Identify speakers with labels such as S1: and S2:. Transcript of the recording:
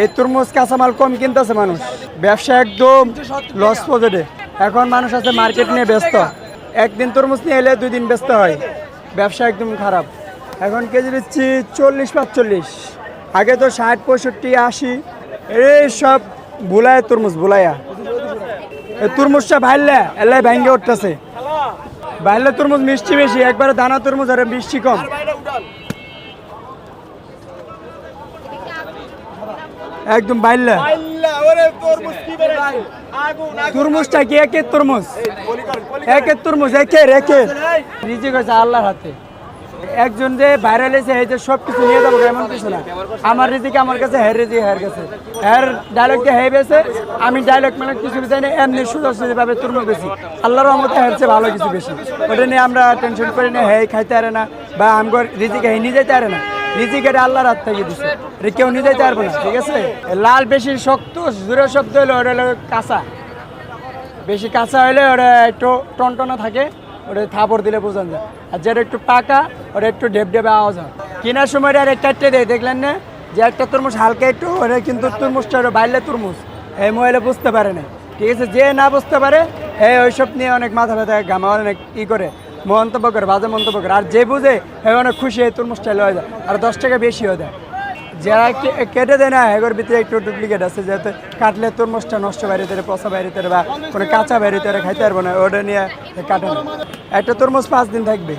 S1: এই তরমুজ কাঁচামাল কম কিনতেছে মানুষ। ব্যবসা একদম লস পজেটে এখন মানুষ আছে মার্কেট নিয়ে ব্যস্ত। একদিন তরমুজ নিয়ে এলে দুই দিন ব্যস্ত হয়। ব্যবসা একদম খারাপ। এখন কেজি দিচ্ছি চল্লিশ পাঁচচল্লিশ। আগে তো ষাট, পঁয়ষট্টি, আশি। এই সব বুলায় তরমুজ বুলাইয়া এই তরমুজটা ভাইলে এলাই ভাঙ্গে উঠতেছে। ভাইলে তরমুজ মিষ্টি বেশি, একবারে দানা তরমুজ আর মিষ্টি কম। একদম বাইল্লা। তরমুজটা কি একের তরমুজ। একের তরমুজ একের একের। রিজিক হয়েছে আল্লাহর হাতে। একজন যে ভাইরাল হয়েছে এই যে সব কিছু নিয়ে যাব এমন কিছু না। আমার রিজিক আমার কাছে হের রিজিক হের কাছে। হের ডায়লগটা হে বেছে আমি ডায়লগ মানে কিছু চাই না এমনি সুযোগ সুযোগ ভাবে তরমুজ বেশি। আল্লাহর রহমতে চেয়ে ভালো কিছু বেশি। ওটা নিয়ে আমরা টেনশন করি না হে খাইতে পারে না বা আমগর রিজিক হে নিয়ে যেতে পারে না। রিজিক এটা আল্লাহর হাত থেকে দিছে। এটা কেউ যেতে পারবে না, ঠিক আছে? লাল বেশি শক্ত জোরে শব্দ হলো ওটা হলো কাঁচা। বেশি কাঁচা হলে ওটা একটু টনটনা থাকে, ওটা থাপড় দিলে বোঝান যায়। আর যেটা একটু পাকা, ওটা একটু ঢেপ ঢেপে আওয়াজ হয়। কেনার সময় আর একটা দেয়, দেখলেন না? যে একটা তরমুজ হালকা একটু, ওটা কিন্তু তরমুজটা ওটা বাইলে তরমুজ। এই মহিলা বুঝতে পারে না। ঠিক আছে, যে না বুঝতে পারে হ্যাঁ ওইসব নিয়ে অনেক মাথা ব্যথা ঘামা অনেক ই করে। মন্তব্য করে বাজে মন্তব্য করে আর যে বুঝে, হে অনেক খুশি, এই তরমুজটা হয়ে যায়। আর দশ টাকা বেশিও দেয় যারা কেটে দেয় না, এগোর ভিতরে একটু ডুপ্লিকেট আছে, যেহেতু কাটলে তরমুজটা নষ্ট বাইরে তেরে, পচা বাইরে তেরে বা কোনো কাঁচা বাইরে তেরে খাইতে পারব না, ওটা নিয়ে কাটে না। একটা তরমুজ পাঁচ দিন থাকবে।